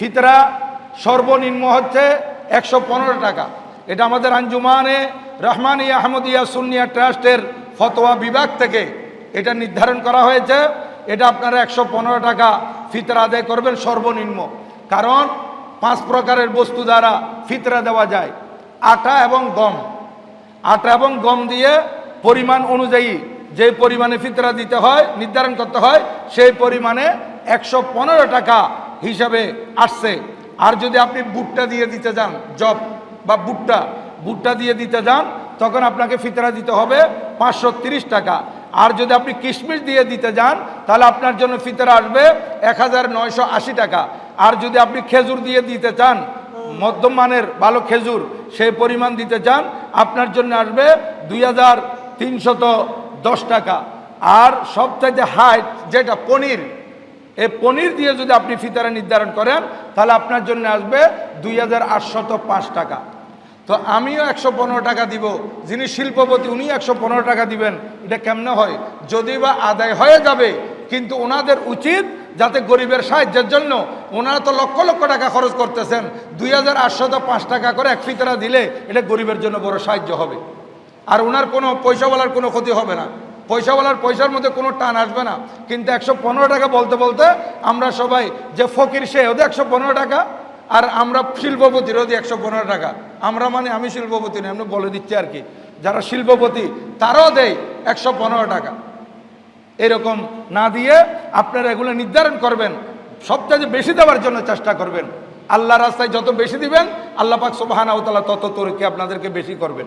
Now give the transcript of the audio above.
ফিতরা সর্বনিম্ন হচ্ছে একশো পনেরো টাকা। এটা আমাদের আঞ্জুমানে রহমানি আহমদিয়া সুন্নিয়া ট্রাস্টের ফতোয়া বিভাগ থেকে এটা নির্ধারণ করা হয়েছে। এটা আপনারা একশো পনেরো টাকা ফিতরা আদায় করবেন সর্বনিম্ন। কারণ পাঁচ প্রকারের বস্তু দ্বারা ফিতরা দেওয়া যায়। আটা এবং গম। আটা এবং গম দিয়ে পরিমাণ অনুযায়ী যে পরিমাণে ফিতরা দিতে হয়, নির্ধারণ করতে হয়, সেই পরিমাণে একশো পনেরো টাকা হিসাবে আসছে। আর যদি আপনি বুটটা দিয়ে দিতে যান, জব বা বুটটা বুটটা দিয়ে দিতে যান, তখন আপনাকে ফিতরা দিতে হবে পাঁচশো টাকা। আর যদি আপনি কিশমিশ দিয়ে দিতে যান, তাহলে আপনার জন্য ফিতরা আসবে এক হাজার নয়শো আশি টাকা। আর যদি আপনি খেজুর দিয়ে দিতে চান, মধ্যম মানের ভালো খেজুর, সেই পরিমাণ দিতে চান, আপনার জন্য আসবে দুই হাজার তিনশত দশ টাকা। আর সবচাইতে হাইট যেটা, পনির এই পনির দিয়ে যদি আপনি ফিতারা নির্ধারণ করেন, তাহলে আপনার জন্য আসবে দুই টাকা। তো আমিও একশো পনেরো টাকা দিব। যিনি শিল্পপতি, উনি একশো পনেরো টাকা দিবেন। এটা কেমনে হয়? যদি বা আদায় হয়ে যাবে, কিন্তু ওনাদের উচিত যাতে গরিবের সাহায্যের জন্য ওনারা তো লক্ষ লক্ষ টাকা খরচ করতেছেন, দুই হাজার পাঁচ টাকা করে এক ফিতারা দিলে এটা গরিবের জন্য বড় সাহায্য হবে। আর ওনার কোনো পয়সাওয়ালার কোনো ক্ষতি হবে না। পয়সাওয়ালার পয়সার মধ্যে কোনো টান আসবে না। কিন্তু একশো পনেরো টাকা বলতে বলতে আমরা সবাই যে ফকির সে ওদের একশো পনেরো টাকা, আর আমরা শিল্পপতির ওদের একশো পনেরো টাকা। আমরা মানে আমি শিল্পপতি না আমি বলে দিচ্ছি আর কি। যারা শিল্পপতি, তারাও দেয় একশো পনেরো টাকা। এরকম না দিয়ে আপনারা এগুলো নির্ধারণ করবেন, সবচেয়ে বেশি দেওয়ার জন্য চেষ্টা করবেন। আল্লাহ রাস্তায় যত বেশি দিবেন, আল্লাহ পাক সুবাহানা তত তোরকে আপনাদেরকে বেশি করবেন।